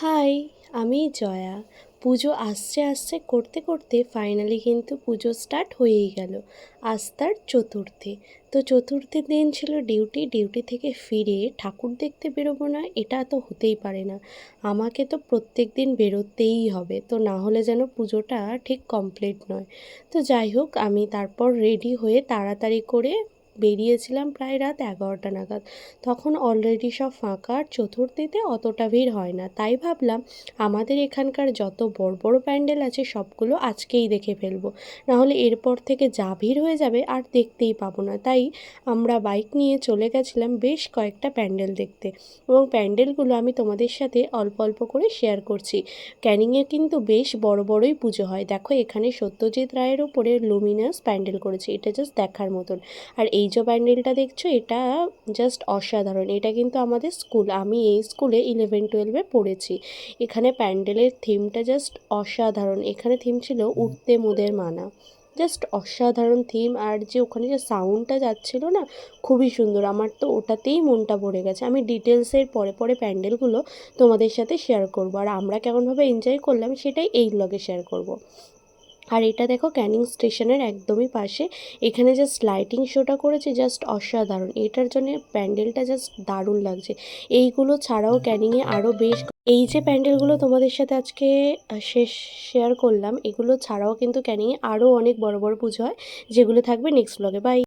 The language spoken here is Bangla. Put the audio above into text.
হাই, আমি জয়া। পুজো আসছে আসছে করতে করতে ফাইনালি কিন্তু পুজো স্টার্ট হয়েই গেল, আজ তার চতুর্থী। তো চতুর্থীর দিন ছিল ডিউটি ডিউটি থেকে ফিরে ঠাকুর দেখতে বেরোবো না, এটা তো হতেই পারে না। আমাকে তো প্রত্যেক দিন বেরোতেই হবে, তো না হলে যেন পুজোটা ঠিক কমপ্লিট নয়। তো যাই হোক, আমি তারপর রেডি হয়ে তাড়াতাড়ি করে বেরিয়েছিলাম প্রায় রাত এগারোটা নাগাদ। তখন অলরেডি সব ফাঁকা আর চতুর্থীতে অতটা ভিড় হয় না। তাই ভাবলাম, আমাদের এখানকার যত বড় বড় প্যান্ডেল আছে, সবগুলো আজকেই দেখে ফেলব। নাহলে এরপর থেকে যা ভিড় হয়ে যাবে আর দেখতেই পাবো না। তাই আমরা বাইক নিয়ে চলে গেছিলাম বেশ কয়েকটা প্যান্ডেল দেখতে। এবং প্যান্ডেলগুলো আমি তোমাদের সাথে অল্প অল্প করে শেয়ার করছি। ক্যানিংয়ে কিন্তু বেশ বড় বড়ই পুজো হয়। দেখো, এখানে সত্যজিৎ রায়ের ওপরে লুমিনাস প্যান্ডেল করেছে। এটা জাস্ট দেখার মতন। আর এই যে প্যান্ডেলটা দেখছ এটা জাস্ট অসাধারণ। এটা কিন্তু আমাদের স্কুল আমি এই স্কুলে ইলেভেন টুয়েলভে পড়েছি। এখানে প্যান্ডেলের থিমটা জাস্ট অসাধারণ। এখানে থিম ছিল উঠতে মোদের মানা। জাস্ট অসাধারণ থিম আর যে ওখানে যে সাউন্ডটা যাচ্ছিল না খুবই সুন্দর। আমার তো ওটাতেই মনটা ভরে গেছে। আমি ডিটেলসের পরে পরে প্যান্ডেলগুলো তোমাদের সাথে শেয়ার করব। আর আমরা কেমনভাবে এনজয় করলাম সেটাই এই ব্লগে শেয়ার করব। আর এটা দেখো ক্যানিং স্টেশনের একদমই পাশে। এখানে জাস্ট লাইটিং শোটা করেছে জাস্ট অসাধারণ। এটার জন্য প্যান্ডেলটা জাস্ট দারুণ লাগছে। এইগুলো ছাড়াও ক্যানিংয়ে আরও বেশ এই যে প্যান্ডেলগুলো তোমাদের সাথে আজকে শেষ শেয়ার করলাম, এগুলো ছাড়াও কিন্তু ক্যানিংয়ে আরও অনেক বড় বড় পুজো হয়, যেগুলো থাকবে নেক্সট ব্লগে বাই